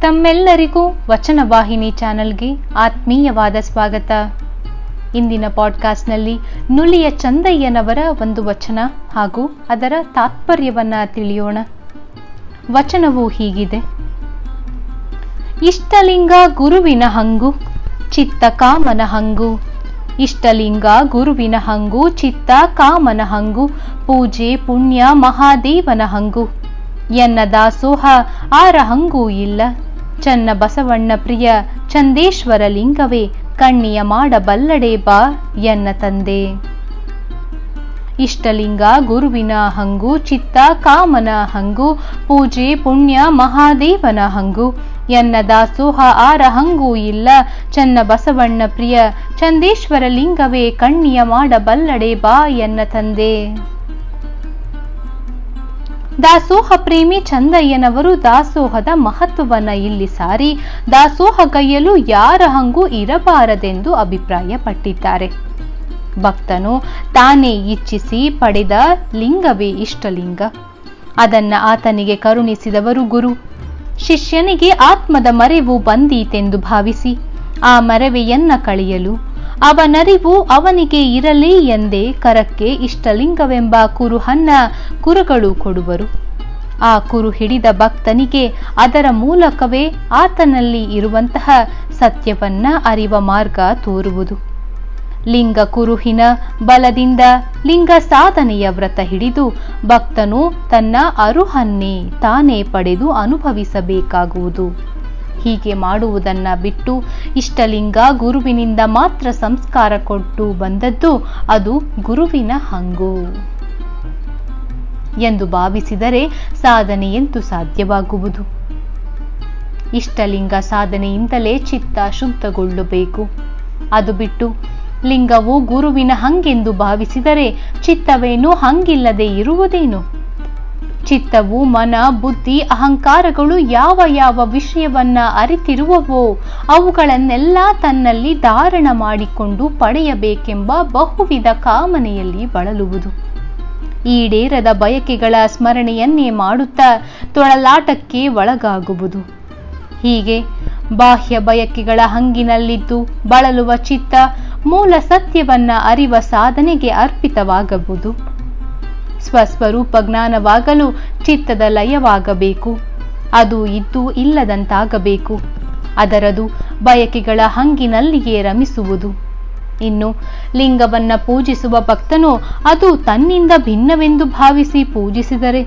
ತಮ್ಮೆಲ್ಲರಿಗೂ ವಚನವಾಹಿನಿ ಚಾನಲ್ಗೆ ಆತ್ಮೀಯವಾದ ಸ್ವಾಗತ. ಇಂದಿನ ಪಾಡ್ಕಾಸ್ಟ್ನಲ್ಲಿ ನುಲಿಯ ಚಂದಯ್ಯನವರ ಒಂದು ವಚನ ಹಾಗೂ ಅದರ ತಾತ್ಪರ್ಯವನ್ನ ತಿಳಿಯೋಣ. ವಚನವು ಹೀಗಿದೆ. ಇಷ್ಟಲಿಂಗ ಗುರುವಿನ ಹಂಗು, ಚಿತ್ತ ಕಾಮನ ಹಂಗು. ಇಷ್ಟಲಿಂಗ ಗುರುವಿನ ಹಂಗು, ಚಿತ್ತ ಕಾಮನ ಹಂಗು. ಪೂಜೆ, ಪುಣ್ಯ, ಮಹಾದೇವನ ಹಂಗು. ಎನ್ನ ದಾಸೋಹ ಆರ ಹಂಗೂ ಇಲ್ಲ. ಚನ್ನ ಬಸವಣ್ಣ ಪ್ರಿಯ, ಚಂದೇಶ್ವರ ಲಿಂಗವೇ, ಕಣ್ಣಿಯ ಮಾಡಬಲ್ಲಡೆ ಬಾ ಎನ್ನ ತಂದೆ. ಇಷ್ಟಲಿಂಗ ಗುರುವಿನ ಹಂಗು, ಚಿತ್ತ ಕಾಮನ ಹಂಗು, ಪೂಜೆ ಪುಣ್ಯ ಮಹಾದೇವನ ಹಂಗು. ಎನ್ನ ದಾಸೋಹ ಆರ ಹಂಗೂ ಇಲ್ಲ, ಚನ್ನ ಬಸವಣ್ಣ ಪ್ರಿಯ, ಚಂದೇಶ್ವರ ಲಿಂಗವೇ, ಕಣ್ಣಿಯ ಮಾಡಬಲ್ಲಡೆ ಬಾ ಎನ್ನ ತಂದೆ. ದಾಸೋಹ ಪ್ರೇಮಿ ಚಂದಯ್ಯನವರು ದಾಸೋಹದ ಮಹತ್ವವನ್ನ ಇಲ್ಲಿ ಸಾರಿ, ದಾಸೋಹ ಕೈಯಲು ಯಾರ ಹಂಗೂ ಇರಬಾರದೆಂದು ಅಭಿಪ್ರಾಯಪಟ್ಟಿದ್ದಾರೆ. ಭಕ್ತನು ತಾನೇ ಇಚ್ಛಿಸಿ ಪಡೆದ ಲಿಂಗವೇ ಇಷ್ಟಲಿಂಗ. ಅದನ್ನ ಆತನಿಗೆ ಕರುಣಿಸಿದವರು ಗುರು. ಶಿಷ್ಯನಿಗೆ ಆತ್ಮದ ಮರೆವು ಬಂದೀತೆಂದು ಭಾವಿಸಿ, ಆ ಮರವೆಯನ್ನ ಕಳೆಯಲು ಅವನರಿವು ಅವನಿಗೆ ಇರಲಿ ಎಂದೇ ಕರಕ್ಕೆ ಇಷ್ಟಲಿಂಗವೆಂಬ ಕುರುಹನ್ನ ಕುರುಗಳು ಕೊಡುವರು. ಆ ಕುರು ಹಿಡಿದ ಭಕ್ತನಿಗೆ ಅದರ ಮೂಲಕವೇ ಆತನಲ್ಲಿ ಇರುವಂತಹ ಸತ್ಯವನ್ನ ಅರಿವ ಮಾರ್ಗ ತೋರುವುದು. ಲಿಂಗ ಕುರುಹಿನ ಬಲದಿಂದ ಲಿಂಗ ಸಾಧನೆಯ ವ್ರತ ಹಿಡಿದು ಭಕ್ತನು ತನ್ನ ಅರುಹನ್ನೇ ತಾನೇ ಪಡೆದು ಅನುಭವಿಸಬೇಕಾಗುವುದು. ಹೀಗೆ ಮಾಡುವುದನ್ನ ಬಿಟ್ಟು ಇಷ್ಟಲಿಂಗ ಗುರುವಿನಿಂದ ಮಾತ್ರ ಸಂಸ್ಕಾರ ಕೊಟ್ಟು ಬಂದದ್ದು ಅದು ಗುರುವಿನ ಹಂಗು. ಎಂದು ಭಾವಿಸಿದರೆ ಸಾಧನೆಯಂತೂ ಸಾಧ್ಯವಾಗುವುದು. ಇಷ್ಟಲಿಂಗ ಸಾಧನೆಯಿಂದಲೇ ಚಿತ್ತ ಶುದ್ಧಗೊಳ್ಳಬೇಕು. ಅದು ಬಿಟ್ಟು ಲಿಂಗವು ಗುರುವಿನ ಹಂಗೆಂದು ಭಾವಿಸಿದರೆ ಚಿತ್ತವೇನು ಹಂಗಿಲ್ಲದೆ ಇರುವುದೇನು? ಚಿತ್ತವು, ಮನ, ಬುದ್ಧಿ, ಅಹಂಕಾರಗಳು ಯಾವ ಯಾವ ವಿಷಯವನ್ನ ಅರಿತಿರುವವೋ ಅವುಗಳನ್ನೆಲ್ಲ ತನ್ನಲ್ಲಿ ಧಾರಣ ಮಾಡಿಕೊಂಡು ಪಡೆಯಬೇಕೆಂಬ ಬಹುವಿಧ ಕಾಮನೆಯಲ್ಲಿ ಬಳಲುವುದು. ಈಡೇರದ ಬಯಕೆಗಳ ಸ್ಮರಣೆಯನ್ನೇ ಮಾಡುತ್ತಾ ತೊಳಲಾಟಕ್ಕೆ ಒಳಗಾಗುವುದು. ಹೀಗೆ ಬಾಹ್ಯ ಬಯಕೆಗಳ ಹಂಗಿನಲ್ಲಿದ್ದು ಬಳಲುವ ಚಿತ್ತ ಮೂಲ ಸತ್ಯವನ್ನ ಅರಿವ ಸಾಧನೆಗೆ ಅರ್ಪಿತವಾಗಬಹುದು. ಸ್ವಸ್ವರೂಪ ಜ್ಞಾನವಾಗಲು ಚಿತ್ತದ ಲಯವಾಗಬೇಕು. ಅದು ಇದ್ದು ಇಲ್ಲದಂತಾಗಬೇಕು. ಅದರದು ಬಯಕೆಗಳ ಹಂಗಿನಲ್ಲಿಯೇ ರಮಿಸುವುದು. ಇನ್ನು ಲಿಂಗವನ್ನ ಪೂಜಿಸುವ ಭಕ್ತನು ಅದು ತನ್ನಿಂದ ಭಿನ್ನವೆಂದು ಭಾವಿಸಿ ಪೂಜಿಸಿದರೆ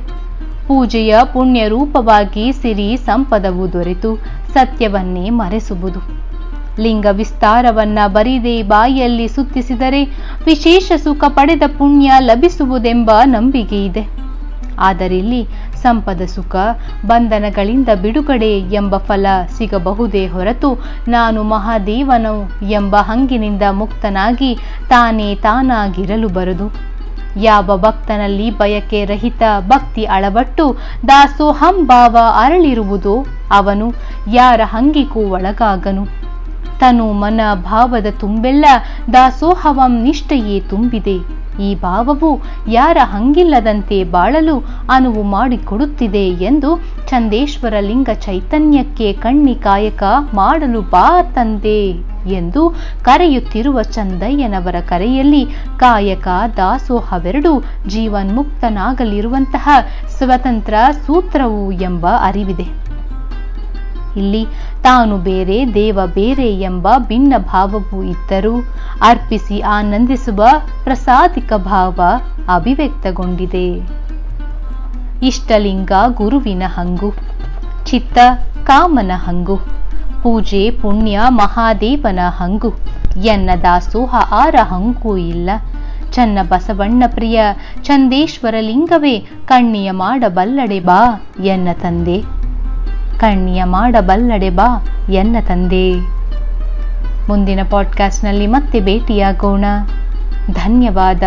ಪೂಜೆಯ ಪುಣ್ಯ ರೂಪವಾಗಿ ಸಿರಿ ಸಂಪದವು ದೊರೆತು ಸತ್ಯವನ್ನೇ ಮರೆಸುವುದು. ಲಿಂಗ ವಿಸ್ತಾರವನ್ನ ಬರಿದೇ ಬಾಯಿಯಲ್ಲಿ ಸುತ್ತಿಸಿದರೆ ವಿಶೇಷ ಸುಖ ಪಡೆದ ಪುಣ್ಯ ಲಭಿಸುವುದೆಂಬ ನಂಬಿಕೆ ಇದೆ. ಆದರಿಲ್ಲಿ ಸಂಪದ ಸುಖ, ಬಂಧನಗಳಿಂದ ಬಿಡುಗಡೆ ಎಂಬ ಫಲ ಸಿಗಬಹುದೇ ಹೊರತು ನಾನು ಮಹಾದೇವನು ಎಂಬ ಹಂಗಿನಿಂದ ಮುಕ್ತನಾಗಿ ತಾನೇ ತಾನಾಗಿರಲು ಬರದು. ಯಾವ ಭಕ್ತನಲ್ಲಿ ಬಯಕೆ ರಹಿತ ಭಕ್ತಿ ಅಳವಟ್ಟು ದಾಸೋಹಂ ಭಾವ ಅರಳಿರುವುದೋ ಅವನು ಯಾರ ಹಂಗಿಕೂ ಒಳಗಾಗನು. ತನು ಮನ ಭಾವದ ತುಂಬೆಲ್ಲ ದಾಸೋಹವಂ ನಿಷ್ಠೆಯೇ ತುಂಬಿದೆ. ಈ ಭಾವವು ಯಾರ ಹಂಗಿಲ್ಲದಂತೆ ಬಾಳಲು ಅನುವು ಮಾಡಿಕೊಡುತ್ತಿದೆ ಎಂದು ಚಂದೇಶ್ವರ ಲಿಂಗ ಚೈತನ್ಯಕ್ಕೆ ಕಣ್ಣಿ ಕಾಯಕ ಮಾಡಲು ಬಾ ತಂದೆ ಎಂದು ಕರೆಯುತ್ತಿರುವ ಚಂದಯ್ಯನವರ ಕರೆಯಲ್ಲಿ ಕಾಯಕ ದಾಸೋಹವೆರಡು ಜೀವನ್ಮುಕ್ತನಾಗಲಿರುವಂತಹ ಸ್ವತಂತ್ರ ಸೂತ್ರವು ಎಂಬ ಅರಿವಿದೆ. ಇಲ್ಲಿ ತಾನು ಬೇರೆ, ದೇವ ಬೇರೆ ಎಂಬ ಭಿನ್ನ ಭಾವವು ಇದ್ದರೂ ಅರ್ಪಿಸಿ ಆನಂದಿಸುವ ಪ್ರಸಾದಿಕ ಭಾವ ಅಭಿವ್ಯಕ್ತಗೊಂಡಿದೆ. ಇಷ್ಟಲಿಂಗ ಗುರುವಿನ ಹಂಗು, ಚಿತ್ತ ಕಾಮನ ಹಂಗು, ಪೂಜೆ ಪುಣ್ಯ ಮಹಾದೇವನ ಹಂಗು, ಎನ್ನ ದಾಸೋಹ ಆರ ಹಂಗೂ ಇಲ್ಲ. ಚನ್ನ ಬಸವಣ್ಣ ಪ್ರಿಯ, ಚಂದೇಶ್ವರ ಲಿಂಗವೇ, ಕಣ್ಣಿಯ ಮಾಡಬಲ್ಲಡೆ ಬಾ ಎನ್ನ ತಂದೆ. ಕಣ್ಣಿಯ ಮಾಡಬಲ್ಲಡೆ ಬಾ ಎನ್ನ ತಂದೆ. ಮುಂದಿನ ಪಾಡ್ಕಾಸ್ಟ್ನಲ್ಲಿ ಮತ್ತೆ ಭೇಟಿಯಾಗೋಣ. ಧನ್ಯವಾದ.